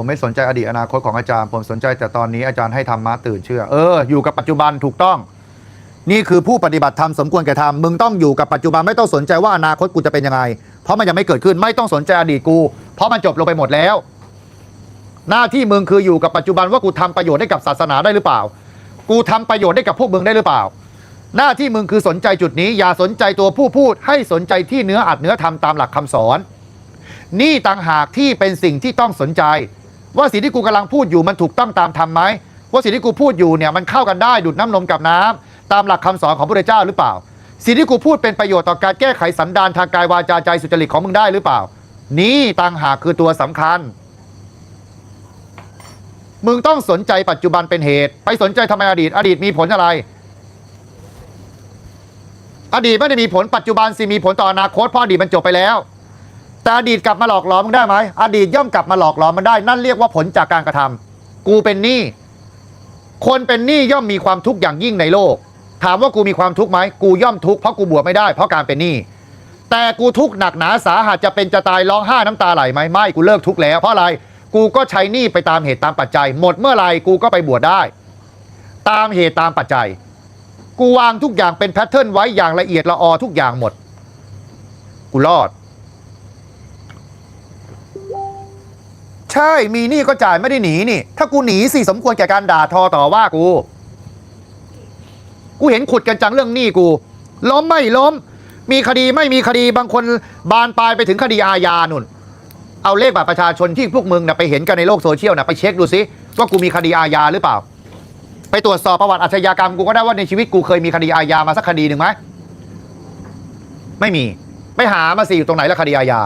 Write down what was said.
ผมไม่สนใจอดีตอนาคตของอาจารย์ ผมสนใจแต่ตอนนี้อาจารย์ให้ธรรมะตื่นเชื่อ เออ อยู่กับปัจจุบันถูกต้อง นี่คือผู้ปฏิบัติธรรมสมควรแก่ธรรมมึงต้องอยู่กับปัจจุบันไม่ต้องสนใจว่าอนาคตกูจะเป็นยังไง เพราะมันยังไม่เกิดขึ้นไม่ต้องสนใจอดีตกู เพราะมันจบลงไปหมดแล้ว หน้าที่มึงคืออยู่กับปัจจุบันว่ากูทำประโยชน์ให้กับศาสนาได้หรือเปล่า กูทำประโยชน์ให้กับพวกมึงได้หรือเปล่า หน้าที่มึงคือสนใจจุดนี้ อย่าสนใจตัวผู้พูด ให้สนใจที่เนื้ออัดเนื้อทำตามหลักคำสอน นี่ต่างหากที่เป็นสิ่งที่ต้องสนใจ ว่าสิ่งที่กูกำลังพูดอยู่มันถูกต้องตามธรรมไหมว่าสิ่งที่กูพูดอยู่เนี่ยมันเข้ากันได้ดูดน้ำนมกับน้ำตามหลักคำสอนของพระเจ้าหรือเปล่า สิ่งที่กูพูดเป็นประโยชน์ต่อการแก้ไขสันดานทางกายวาจาใจสุจริตของมึงได้หรือเปล่า นี่ต่างหากคือตัวสำคัญ มึงต้องสนใจปัจจุบันเป็นเหตุ ไปสนใจทำไมอดีต อดีตมีผลอะไร อดีตไม่ได้มีผลปัจจุบันสิมีผลต่ออนาคตเพราะอดีตมันจบไปแล้ว แต่อดีตกลับมาหลอกหลอนมึงได้ไหมอดีตย่อมกลับมาหลอกหลอนมันได้ นั่นเรียกว่าผลจากการกระทำกูเป็นหนี้คนเป็นหนี้ย่อมมีความทุกข์อย่างยิ่งในโลก ถามว่ากูมีความทุกข์ไหมกูย่อมทุกข์เพราะกูบวชไม่ได้เพราะการเป็นหนี้แต่กูทุกข์หนักหนาสาหัสจะเป็นจะตายร้องไห้น้ำตาไหลไหมไม่กูเลิกทุกข์แล้วเพราะอะไรกูก็ใช้หนี้ไปตามเหตุตามปัจจัย หมดเมื่อไหร่กูก็ไปบวชได้ ตามเหตุตามปัจจัย กูวางทุกอย่างเป็นแพทเทิร์นไว้อย่างละเอียดละออทุกอย่างหมด กูรอด ใช่มีหนี้ก็จ่ายไม่ได้หนีนี่ ถ้ากูหนีสิสมควรแก่การด่าทอต่อว่ากู กูเห็นขุดกันจังเรื่องหนี้กู ล้มไม่ล้ม มีคดีไม่มีคดีบางคนบานปลายไปถึงคดีอาญานุ่น เอาเลขบัตรประชาชนที่พวกมึงนะไปเห็นกันในโลกโซเชียลนะไปเช็คดูซิว่ากูมีคดีอาญาหรือเปล่า ไปตรวจสอบประวัติอาชญากรรมกูก็ได้ว่าในชีวิตกูเคยมีคดีอาญามาสักคดีหนึ่งไหมไม่มี ไปหามาสิอยู่ตรงไหนละคดีอาญา